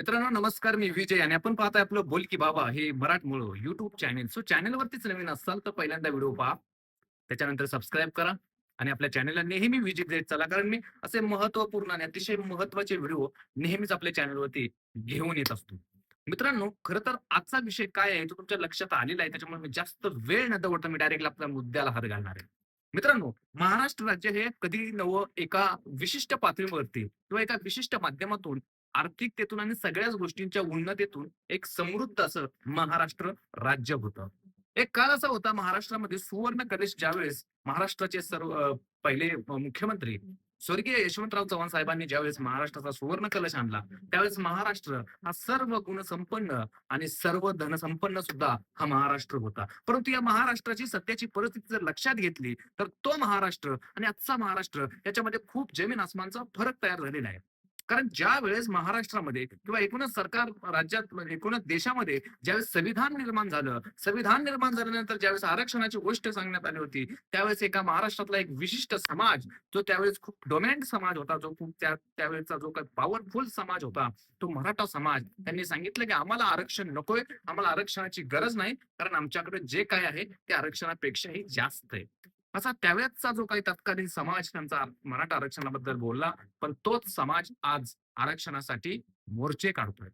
मित्रांनो नमस्कार मी विजय आणि आपण पाहताय आपलं बोल की बाबा हे मराठमोळ युट्यूब चॅनेल सो चॅनेलवरतीच नवीन असाल तर पहिल्यांदा व्हिडिओ पहा. त्याच्यानंतर सबस्क्राईब करा आणि आपल्या चॅनेलला नेहमी विजिट देत चला. कारण मी असे महत्त्वपूर्ण आणि अतिशय महत्त्वाचे व्हिडिओ नेहमीच आपल्या चॅनेलवरती घेऊन येत असतो. मित्रांनो खर तर आजचा विषय काय आहे? तो तुमच्या लक्षात आलेला आहे. त्याच्यामुळे मी जास्त वेळ न दवडता मी डायरेक्ट आपल्या मुद्द्याला हात घालणार आहे. मित्रांनो महाराष्ट्र राज्य हे कधी नवं एका विशिष्ट पातळीवरती किंवा एका विशिष्ट माध्यमातून आर्थिकतेतून आणि सगळ्याच गोष्टींच्या उन्नतेतून एक समृद्ध असं महाराष्ट्र राज्य होतं. एक काळ असा होता महाराष्ट्रामध्ये सुवर्ण कलेश ज्यावेळेस महाराष्ट्राचे सर्व पहिले मुख्यमंत्री स्वर्गीय यशवंतराव चव्हाण साहेबांनी ज्यावेळेस महाराष्ट्राचा सुवर्ण कलश आणला त्यावेळेस महाराष्ट्र हा सर्व गुणसंपन्न आणि सर्व धनसंपन्न सुद्धा हा महाराष्ट्र होता. परंतु या महाराष्ट्राची सध्याची परिस्थिती जर लक्षात घेतली तर तो महाराष्ट्र आणि आजचा महाराष्ट्र याच्यामध्ये खूप जमीन आसमानचा फरक तयार झालेला आहे. कारण ज्या वेळेस महाराष्ट्रामध्ये किंवा एकूणच सरकार राज्यात म्हणजे एकूणच देशामध्ये ज्यावेळेस संविधान निर्माण झालं संविधान निर्माण झाल्यानंतर ज्यावेळेस आरक्षणाची गोष्ट सांगण्यात आली होती त्यावेळेस एका महाराष्ट्रातला एक विशिष्ट समाज जो त्यावेळेस खूप डोमिनंट समाज होता जो खूप त्या त्यावेळेचा जो काही पॉवरफुल समाज होता तो मराठा समाज. त्यांनी सांगितलं की आम्हाला आरक्षण नकोय आम्हाला आरक्षणाची गरज नाही कारण आमच्याकडे जे काय आहे ते आरक्षणापेक्षाही जास्त आहे. असा त्यावेळेसचा जो काही तत्कालीन समाज त्यांचा मराठा आरक्षणाबद्दल बोलला पण तोच समाज आज आरक्षणासाठी मोर्चे काढतोय.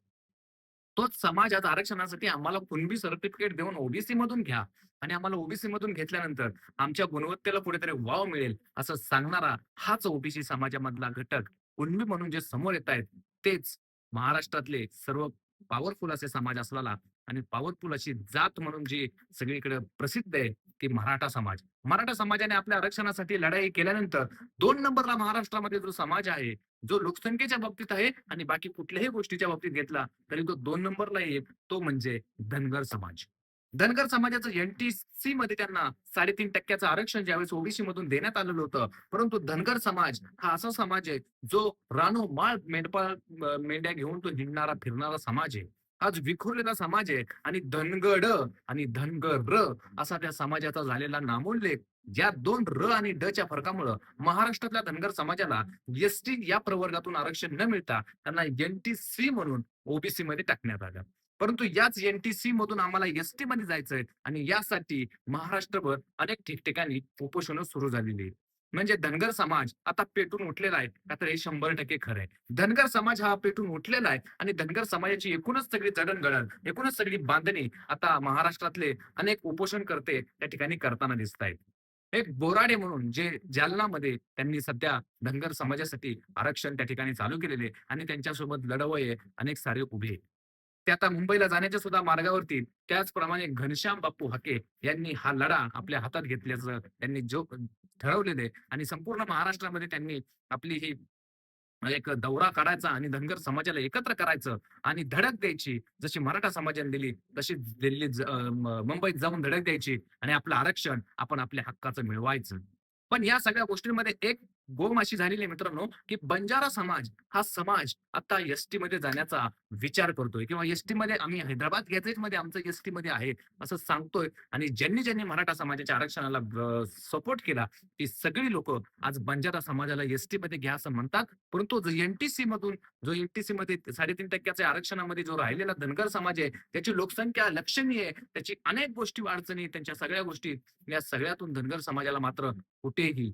तोच समाज आज आरक्षणासाठी आम्हाला कुणबी सर्टिफिकेट देऊन ओबीसी मधून घ्या आणि आम्हाला ओबीसी मधून घेतल्यानंतर आमच्या गुणवत्तेला कुठेतरी वाव मिळेल असं सांगणारा हाच ओबीसी समाजामधला घटक कुणबी म्हणून जे समोर येत आहेत तेच महाराष्ट्रातले सर्व पॉवरफुल असे समाज असलेला आणि पॉवरफुल अशी जात म्हणून जी सगळीकडे प्रसिद्ध आहे ती मराठा समाज. मराठा समाजाने आपल्या आरक्षणासाठी लढाई केल्यानंतर दोन नंबरला महाराष्ट्रामध्ये जो समाज आहे जो लोकसंख्येच्या बाबतीत आहे आणि बाकी कुठल्याही गोष्टीच्या बाबतीत घेतला तरी तो दोन नंबरला येईल तो म्हणजे धनगर समाज. धनगर समाजाचं एनटीसी मध्ये त्यांना साडेतीन टक्क्याचं आरक्षण ज्यावेळेस ओबीसी मधून देण्यात आलेलं होतं परंतु धनगर समाज हा असा समाज आहे जो रानो माळ मेंढपाळ मेंढ्या घेऊन तो हिंडणारा फिरणारा समाज आहे. आज विखुरलेला समाज आहे आणि धनगड आणि धनगर र असा त्या समाजाचा झालेला नामोल्लेख ज्या दोन र आणि ड च्या फरकामुळं महाराष्ट्रातल्या धनगर समाजाला एसटी या प्रवर्गातून आरक्षण न मिळता त्यांना एनटीसी म्हणून ओबीसी मध्ये टाकण्यात आलं. परंतु याच एनटीसी मधून आम्हाला एसटी मध्ये जायचंय आणि यासाठी महाराष्ट्रभर अनेक ठिकठिकाणी उपोषण सुरू झालेली आहे म्हणजे धनगर समाज आता पेटून उठलेला आहे. का तर हे शंभर टक्के खरं आहे. धनगर समाज हा पेटून उठलेला आहे आणि धनगर समाजाची एकूणच सगळी जडणघडण एकूणच सगळी बांधणी आता महाराष्ट्रातले अनेक उपोषण करते त्या ठिकाणी करताना दिसत आहेत. एक बोराडे म्हणून जे जालनामध्ये त्यांनी सध्या धनगर समाजासाठी आरक्षण त्या ठिकाणी चालू केलेले आणि त्यांच्यासोबत लढवये अनेक सारे उभे ते आता मुंबईला जाण्याच्या सुद्धा मार्गावरती त्याचप्रमाणे घनश्याम बाप्पू हाके यांनी हा लढा आपल्या हातात घेतल्याचं त्यांनी जो ठरवलेले आणि संपूर्ण महाराष्ट्रामध्ये त्यांनी आपली ही एक दौरा काढायचा आणि धनगर समाजाला एकत्र करायचं आणि धडक द्यायची. जशी मराठा समाजाने दिली तशी दिल्ली मुंबईत जाऊन धडक द्यायची आणि आपलं आरक्षण आपण आपल्या हक्काचं मिळवायचं. पण या सगळ्या गोष्टींमध्ये एक गोम अशी झालेली आहे मित्रांनो की बंजारा समाज हा समाज आता एसटी मध्ये जाण्याचा विचार करतोय. किंवा एसटी मध्ये आम्ही हैदराबाद गॅझेटमध्ये आमचं एसटी मध्ये आहे असं सांगतोय. आणि ज्यांनी ज्यांनी मराठा समाजाच्या आरक्षणाला सपोर्ट केला ती सगळी लोक आज बंजारा समाजाला एसटी मध्ये घ्या असं म्हणतात. परंतु जो एनटीसी मधून जो एनटीसी मध्ये साडेतीन टक्क्याच्या आरक्षणामध्ये जो राहिलेला धनगर समाज आहे त्याची लोकसंख्या लक्षणीय आहे त्याची अनेक गोष्टी अडचणी त्यांच्या सगळ्या गोष्टी या सगळ्यातून धनगर समाजाला मात्र कुठेही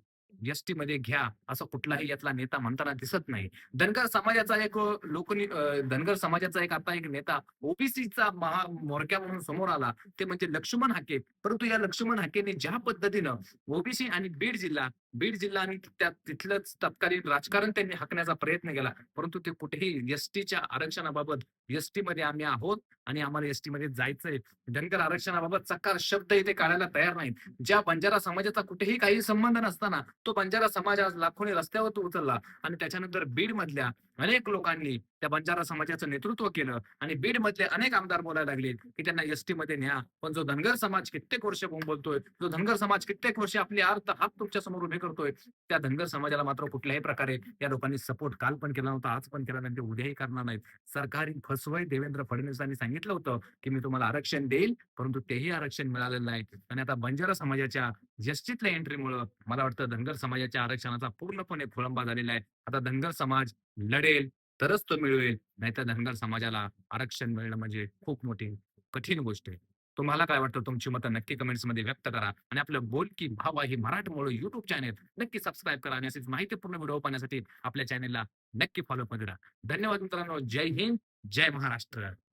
एसटी मध्ये घ्या असं कुठलाही यातला नेता म्हणताना दिसत नाही. धनगर समाजाचा एक लोकनी धनगर समाजाचा एक आता एक नेता ओबीसीचा महा मोरक्या म्हणून समोर आला ते म्हणजे लक्ष्मण हाके. परंतु या लक्ष्मण हाकेने ज्या पद्धतीनं ओबीसी आणि बीड जिल्हा बीड जिल्हा आणि त्या तिथलंच तत्कालीन राजकारण त्यांनी हाकण्याचा प्रयत्न केला परंतु ते कुठेही एसटीच्या आरक्षणाबाबत एसटी मध्ये आम्ही आहोत. आणि आम्हाला एसटी मध्ये जायचंय. धनगर आरक्षणाबाबत सकार शब्द इथे काढायला तयार नाहीत. ज्या बंजारा समाजाचा कुठेही काही संबंध नसताना तो बंजारा समाज आज लाखोनी रस्त्यावर उचलला आणि त्याच्यानंतर बीड मधल्या अनेक लोकांनी त्या बंजारा समाजाचं नेतृत्व केलं आणि बीड मधले अनेक आमदार बोलायला लागले की त्यांना एसटी मध्ये न्या. पण जो धनगर समाज कित्येक वर्ष बोलतोय जो धनगर समाज कित्येक वर्ष आपली अर्थ हात तुमच्यासमोर उभे करतोय त्या धनगर समाजाला मात्र कुठल्याही प्रकारे या लोकांनी सपोर्ट काल पण केला नव्हता आज पण केला नाही ते उद्याही करणार नाहीत. सरकारी फसवय देवेंद्र फडणवीसांनी सांगितलं. होतं की मी तुम्हाला आरक्षण देईल परंतु तेही आरक्षण मिळालेलं नाही. आणि आता बंजारा समाजाच्या एसटीतल्या एंट्रीमुळं मला वाटतं धनगर समाजाच्या आरक्षणाचा पूर्णपणे खोळंबा झालेला आहे. आता धनगर समाज लढेल तरच तो मिळवेल. नाहीतर धनगर समाजाला आरक्षण मिळणं म्हणजे खूप मोठी कठीण गोष्ट आहे. तुम्हाला काय वाटतं? तुमची मतं नक्की कमेंट्समध्ये व्यक्त करा. आणि आपलं बोल की भावा ही मराठमोळं युट्यूब चॅनेल नक्की सबस्क्राईब करा आणि असेच माहितीपूर्ण व्हिडिओ पाहण्यासाठी आपल्या चॅनेलला नक्की फॉलो करा धन्यवाद मित्रांनो. जय हिंद. जय महाराष्ट्र.